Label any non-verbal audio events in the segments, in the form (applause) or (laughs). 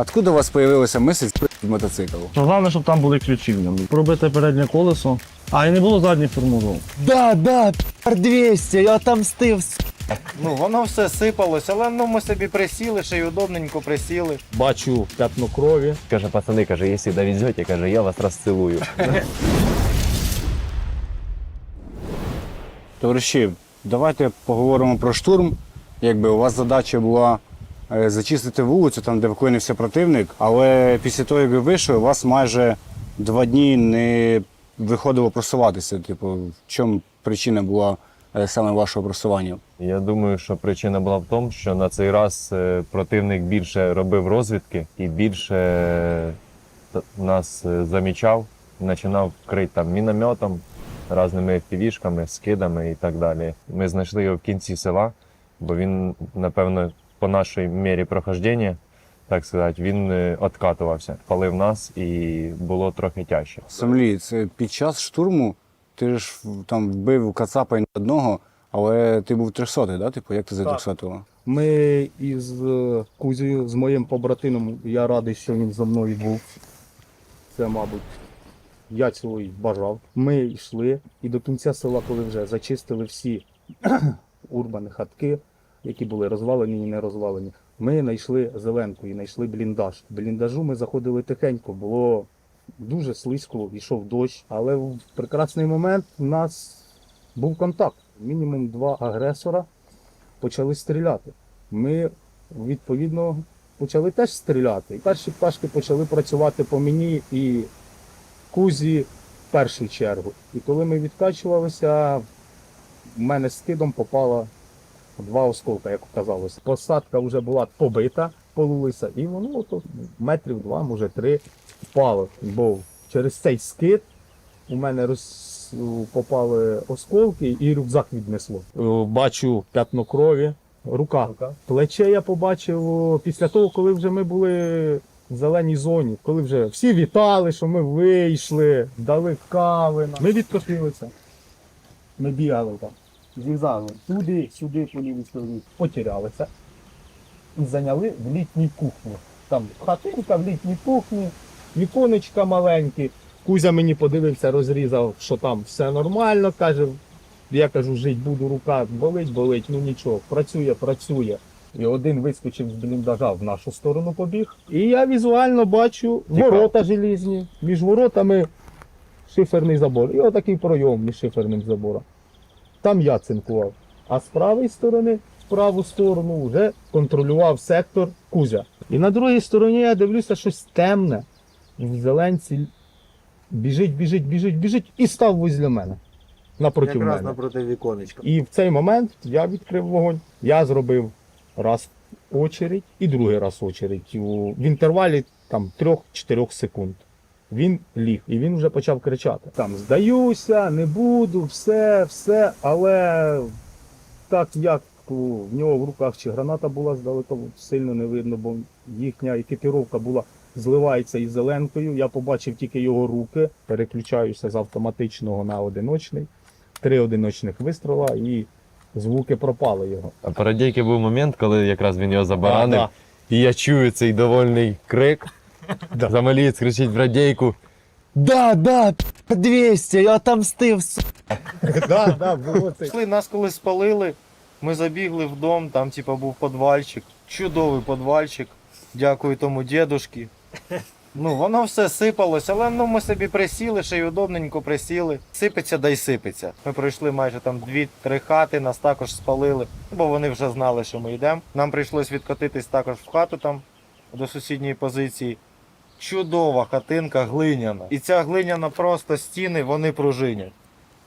Откуда у вас з'явилася мисль спити мотоцикл? Ну, Головне, щоб там були ключі в ньому. Пробити переднє колесо, а і не було задніх формулок. Да, да, 200, я отомстив. с***. Ну, воно все сипалось, але ну, ми собі присіли, ще й удобненько присіли. Бачу п'ятно крові. Каже, пацани, каже, якщо довезете, каже, я вас розцілую. Товариші, давайте поговоримо про штурм. Якби у вас задача була зачистити вулицю, там, де виконувався противник, але після того, як ви вийшли, у вас майже два дні не виходило просуватися. Типу, в чому причина була е, саме вашого просування? Я думаю, що причина була в тому, що на цей раз е, противник більше робив розвідки і більше е, нас е, замічав, починав крити там мінометом, різними FPV-шками, скидами і так далі. Ми знайшли його в кінці села, бо він, напевно, по нашій мірі прохождення, так сказати, він е, откатувався, палив нас і було трохи тяжче. Сомлі, це під час штурму ти ж там вбив Кацапа і одного, але ти був 300, да? Типу, як ти за 300 го Ми із е, Кузею, з моїм побратимом, я радий, що він зі мною був. Це, мабуть, я цього й бажав. Ми йшли і до кінця села, коли вже зачистили всі (clears throat) урбани хатки, які були розвалені і не розвалені. Ми знайшли зеленку і знайшли бліндаж. Бліндажу ми заходили тихенько, було дуже слизько, йшов дощ, але в прекрасний момент у нас був контакт. Мінімум два агресора почали стріляти. Ми відповідно почали теж стріляти. І перші пташки почали працювати по мені і кузі в першу чергу. І коли ми відкачувалися, в мене скидом попало два осколка, як оказалось. Посадка вже була побита, полулися, і воно ото метрів два, може три впало. Бо через цей скид у мене роз... попали осколки і рюкзак віднесло. Е, Бачу п'ятно крові, рука. Плече я побачив після того, коли вже ми були в зеленій зоні, коли вже всі вітали, що ми вийшли, дали кави. Ми відкотилися. Ми бігали там. Зігзагом. Туди, сюди, по лівій стороні. Потерялися. І зайняли в літній кухні. Там хатинка в літній кухні, віконечка маленькі. Кузя мені подивився, розрізав, що там все нормально. Каже, я кажу, жить буду, рука болить, болить, ну нічого, працює, працює. І один вискочив з бліндажа в нашу сторону побіг. І я візуально бачу ворота желізні. Між воротами шиферний забор. І отакий пройом між шиферним забором. Там я цинкував. А з правої сторони, в праву сторону, вже контролював сектор Кузя. І на другій стороні я дивлюся щось темне. В зеленці біжить, біжить, біжить, біжить і став возле мене. Напроти Якраз мене. напроти віконечка. І в цей момент я відкрив вогонь. Я зробив раз очередь і другий раз очередь. У- В інтервалі там 3-4 секунд. Він ліг і він вже почав кричати. Там здаюся, не буду, все, все. Але так як у- в нього в руках чи граната була здалека, сильно не видно, бо їхня екіпіровка була зливається із зеленкою. Я побачив тільки його руки, переключаюся з автоматичного на одиночний. Три одиночних вистріла і звуки пропали його. А по радійки був момент, коли якраз він його забаранив, Да, і я чую цей довольний крик. Замалієць кричить в радійку. Да, да, 200, я отомстив. с***». да, да, було це. Нас коли спалили, ми забігли в дом, там типа був подвальчик. Чудовий подвальчик. Дякую тому дідушки. Ну, воно все сипалось, але ну, ми собі присіли, ще й удобненько присіли. Сипеться да й сипеться. Ми пройшли майже там дві-три хати, нас також спалили, бо вони вже знали, що ми йдемо. Нам прийшлось відкотитись також в хату там до сусідньої позиції. Чудова хатинка глиняна. І ця глиняна просто стіни, вони пружинять.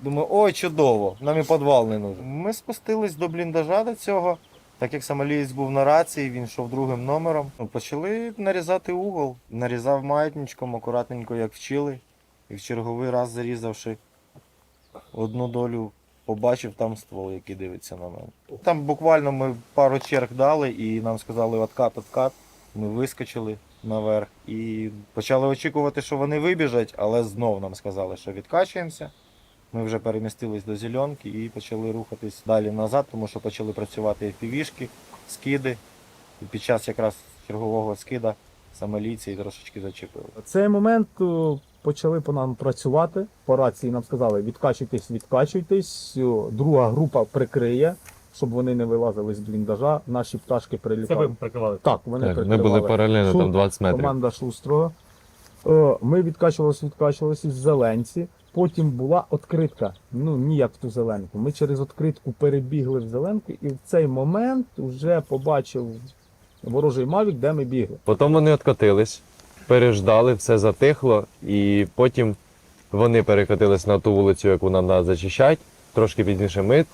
Думаю, ой, чудово, нам і підвал не нужен. Ми спустились до бліндажа до цього. Так як самолієць був на рації, він йшов другим номером. Ну, Почали нарізати угол. Нарізав маятничком, акуратненько, як вчили. І в черговий раз зарізавши одну долю, побачив там ствол, який дивиться на мене. Там буквально ми пару черг дали і нам сказали откат, откат. Ми вискочили наверх і почали очікувати, що вони вибіжать, але знов нам сказали, що відкачуємося. Ми вже перемістились до зеленки і почали рухатись далі назад, тому що почали працювати FPV-шки, скиди. І під час якраз чергового скида самоліції трошечки зачепили. Цей момент почали по нам працювати. По рації нам сказали, відкачуйтесь, відкачуйтесь. Друга група прикриє, щоб вони не вилазили з бліндажа. Наші пташки прилітали. Це прикривали. Так, вони Так, ми були паралельно Шу- там 20 метрів. Команда Шустрого. Ми відкачувалися, відкачувалися з зеленці. Потім була відкритка. Ну, ніяк в ту зеленку. Ми через відкритку перебігли в зеленку, і в цей момент вже побачив ворожий мавік, де ми бігли. Потім вони откотились, переждали, все затихло, і потім вони перекотились на ту вулицю, яку нам треба зачищати. Трошки пізніше ми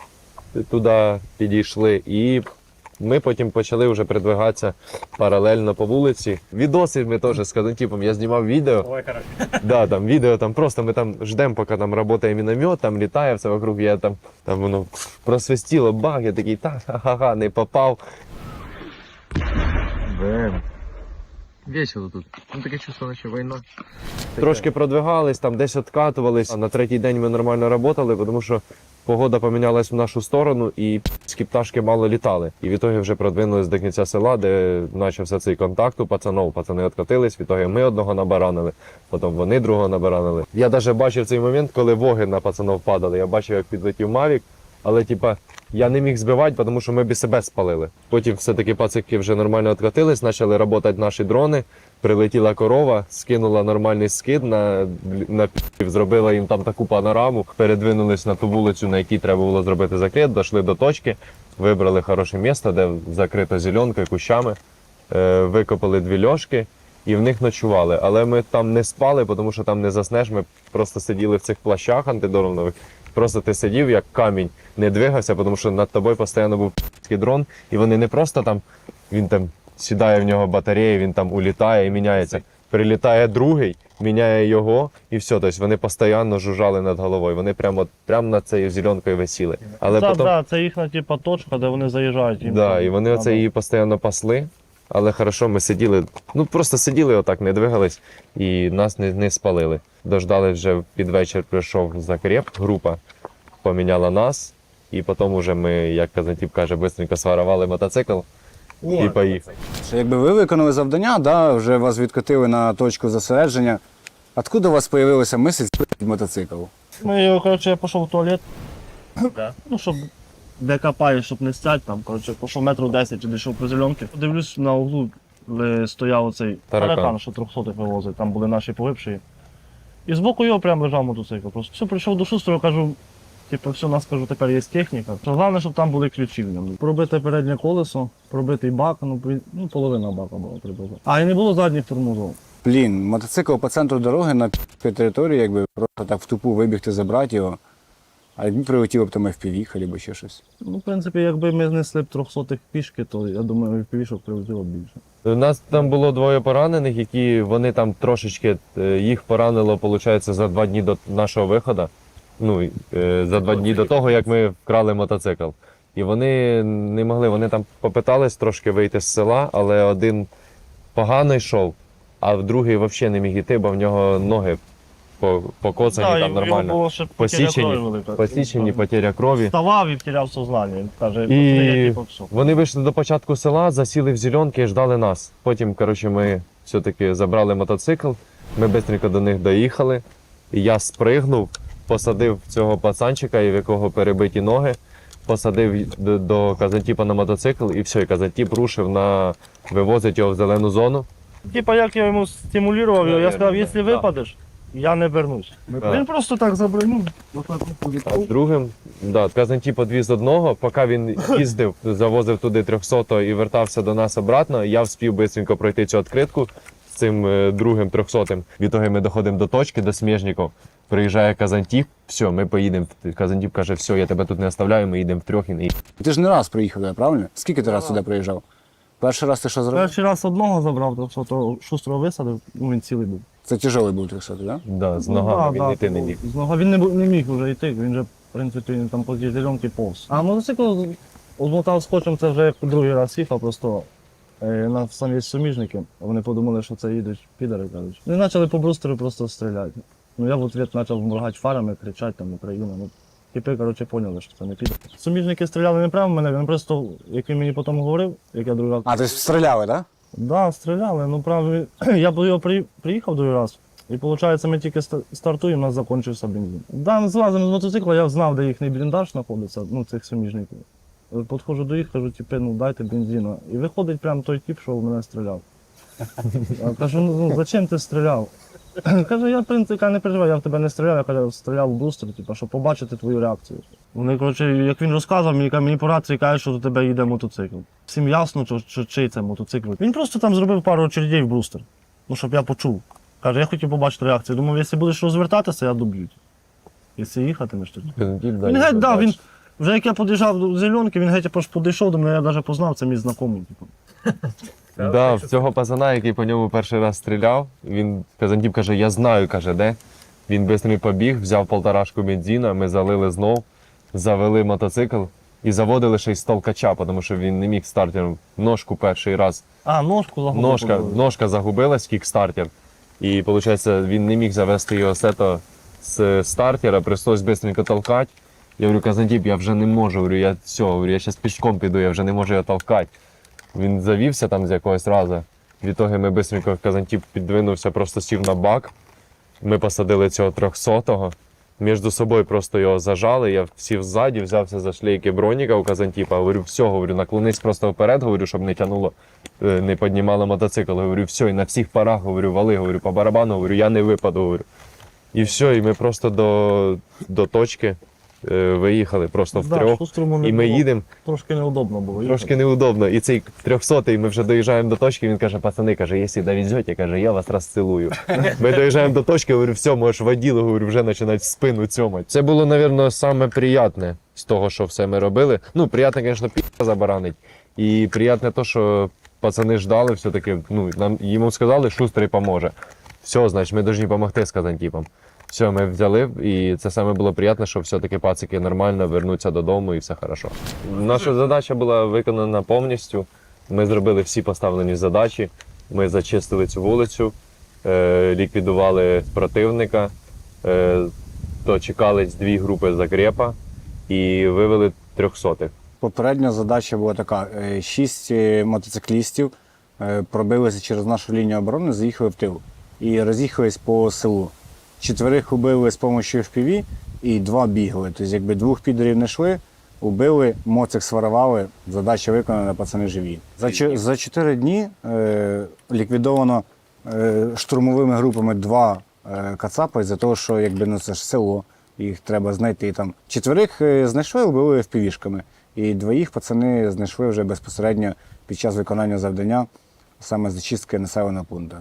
туди підійшли, і ми потім почали вже передвигатися паралельно по вулиці. Відоси ми теж з Казантіпом. Я знімав відео. Ой, хорошо. Да, там відео, там просто ми там ждемо, поки там працює міномет, там літає все вокруг. Я там, там воно просвистіло, баг, я такий, та ха-ха, не попав. Весело тут. Ну таке чувство, наче війна. Трошки продвигались, там десь откатувались. А на третій день ми нормально працювали, тому що погода помінялась в нашу сторону і п***ські пташки мало літали. І відтоді вже продвинулись до кінця села, де почався цей контакт у пацанов. Пацани откатились, відтоді ми одного набаранили, потім вони другого набаранили. Я навіть бачив цей момент, коли воги на пацанов падали. Я бачив, як підлетів Мавік, але типа. Я не міг збивати, тому що ми б себе спалили. Потім все-таки пацики вже нормально откатились, почали працювати наші дрони. Прилетіла корова, скинула нормальний скид на, на зробила їм там таку панораму, передвинулись на ту вулицю, на якій треба було зробити закид, дійшли до точки, вибрали хороше місце, де закрито зеленкою, кущами, е, викопали дві льошки і в них ночували. Але ми там не спали, тому що там не заснеш. Ми просто сиділи в цих плащах антидронових. Просто ти сидів як камінь, не двигався, тому що над тобою постійно був дрон, і вони не просто там, він там сідає в нього батарея, він там улітає і міняється. Прилітає другий, міняє його, і все. Тобто вони постійно жужжали над головою. Вони прямо, прямо над цією зеленкою висіли. Але Так, потім, да, це їхня типа точка, де вони заїжджають. їм да, там і вони оце її постійно пасли. Але хорошо, ми сиділи, ну просто сиділи отак, не двигались, і нас не, не спалили. Дождали вже під вечір прийшов закреп, група поміняла нас, і потім уже ми, як Казантіп каже, швидко сварували мотоцикл і поїхали. Якби ви виконали завдання, да, вже вас відкотили на точку зосередження. Откуда у вас з'явилася мисль збити мотоцикл? Ну, його, коротше, я пішов в туалет. Да. Ну, щоб де копаю, щоб не стять там. Коротше, пішов метрів 10 і дійшов по зеленки. Дивлюсь на углу, де стояв оцей Таракан. таракан, що 300 вивозить, там були наші погибші. І збоку його прямо лежав мотоцикл. Просто все, прийшов до шустрого, кажу, типу, все, у нас кажу, тепер є техніка. Що Головне, щоб там були ключі в ньому. Пробите переднє колесо, пробитий бак, ну, ну половина бака була приблизно. А і не було задніх тормозів. Блін, мотоцикл по центру дороги на території, якби просто так в тупу вибігти, забрати його. А якби прилетіло б там FPV, або ще щось. Ну, в принципі, якби ми знесли б 300 пішки, то я думаю, півішок прилетіло б більше. У нас там було двоє поранених, які вони там трошечки е, їх поранило, виходить, за два дні до нашого виходу. Ну, е, за два дні до того, як ми вкрали мотоцикл. І вони не могли, вони там попитались трошки вийти з села, але один погано йшов, а другий взагалі не міг іти, бо в нього ноги по- покоцані Да, там нормально. Було Посічені, велика. Посічені, потеря крові. Вставав і втіряв сознання. Він каже, І «Я, типу. Вони вийшли до початку села, засіли в зеленки і ждали нас. Потім, коротше, ми все-таки забрали мотоцикл, ми швидко до них доїхали. І я спригнув, посадив цього пацанчика, в якого перебиті ноги, посадив до, до Казантіпа на мотоцикл, і все, і Казантіп рушив на вивозить його в зелену зону. Типа, як я йому стимулював, його, я сказав, якщо випадеш, я не вернусь. Да. Він просто так забринув. А з другим, да, Казантіп одвіз одного, поки він їздив, завозив туди 300 і вертався до нас обратно, я вспів швидко пройти цю відкритку з цим е, другим 300 Відтоді ми доходимо до точки, до сміжників. Приїжджає Казантіп, все, ми поїдемо. Казантіп каже, все, я тебе тут не оставляю, ми їдемо втрьох і не Ти ж не раз приїхав, туди, правильно? Скільки ти раз сюди приїжджав? Перший раз ти що зробив? Перший раз одного забрав, то то висадив, ну він цілий був. Це тяжелий був 300, так? Да? Да, з Ну, ногами да, він да, йти не типу, міг. З нога він не, бу- не міг вже йти, він же, в принципі, він там по зеленки повз. А мотоцикл обмотав скотчем, це вже як другий раз їхав, просто е, на самі суміжники. Вони подумали, що це їдуть підари, кажуть. Вони почали по брустеру просто стріляти. Ну я в ответ почав моргати фарами, кричати там Україна. Ну, типи, коротше, поняли, що це не піде. Суміжники стріляли не прямо в мене, він просто, як він мені потім говорив, як я другий раз. А, ти стріляли, так? Да? Да, стріляли, ну правда, (clears throat) я до його при... приїхав другий раз. І виходить, ми тільки стартуємо, у нас закінчився бензин. Да, ми злазимо з мотоцикла, я знав, де їхній бліндаж знаходиться, ну, цих суміжників. Е, Підходжу до їх, кажу, типи, ну дайте бензину. І виходить прямо той тип, що в мене стріляв. Я кажу, ну ну, зачем ти стріляв? (clears throat) Каже, я в принципі не переживаю, я в тебе не стріляв, я кажу, стріляв в брустер, типу, щоб побачити твою реакцію. Вони, коротше, як він розказував, мені, каже, мені по рації кажуть, що до тебе їде мотоцикл. Всім ясно, що, що чий це мотоцикл. Він просто там зробив пару очередей в брустер. Ну, щоб я почув. Каже, я хотів побачити реакцію. Думав, якщо будеш розвертатися, я доб'ю. Якщо їхатимеш, то. Він геть дав, він вже як я під'їжджав до зеленки, він геть аж підійшов до мене, я навіть познав, це мій знайомий. Типу. Да, в цього пацана, який по ньому перший раз стріляв, він Казантіп каже, я знаю, каже, де. Він швидко побіг, взяв полторашку бензина, ми залили знов, завели мотоцикл і заводили ще й з толкача, тому що він не міг стартером ножку перший раз. А, ножку загубив. Ножка, ножка загубилась, кікстартер. І виходить, він не міг завести його сето з стартера, прийшлось швидко толкати. Я говорю, Казантіп, я вже не можу. Говорю, я все, говорю, я зараз пішком піду, я вже не можу його толкати. Він завівся там з якогось разу. Відтоді ми швидко Казантіп підвинувся, просто сів на бак. Ми посадили цього трьохсотого. Між собою просто його зажали. Я сів ззаді, взявся за шлейки броніка у Казантіпа. Говорю, все, говорю, наклонись просто вперед, говорю, щоб не тянуло, е, не піднімало мотоцикл. Говорю, все, і на всіх парах говорю, вали, говорю, по барабану, говорю, я не випаду. Говорю. І все, і ми просто до, до точки виїхали просто шустрому не І ми їдемо. Трошки неудобно було. Трошки неудобно. І цей трьохсотий, ми вже доїжджаємо до точки, він каже, пацани, каже, якщо довезете, каже, я вас розцілую. (laughs) Ми доїжджаємо до точки, говорю, все, можеш воділо, говорю, вже починають в спину цьомати. Це було, мабуть, саме приятне з того, що все ми робили. Ну, приятне, звісно, пі*** забаранить. І приятне те, що пацани ждали все-таки, ну, нам йому сказали, шустрий поможе. Все, значить, ми повинні допомогти з Казантіпом. Все, ми взяли, і це саме було приємно, що все-таки пацики нормально вернуться додому і все хорошо. Наша задача була виконана повністю. Ми зробили всі поставлені задачі. Ми зачистили цю вулицю, е, ліквідували противника, е, дочекались дві групи закрепа і вивели трьохсотих. Попередня задача була така: е, шість мотоциклістів пробилися через нашу лінію оборони, заїхали в тил і роз'їхались по селу. Четверих убили з допомогою FPV і два бігли. Тобто, якби двох підерів не йшли, убили, моцик сварували, задача виконана, пацани живі. За, за чотири дні е, ліквідовано е, штурмовими групами два е, кацапи за того, що якби ну це ж село, їх треба знайти там. Четверих е, знайшли, вбили впівішками. І двоїх пацани знайшли вже безпосередньо під час виконання завдання, саме зачистки населеного пункту.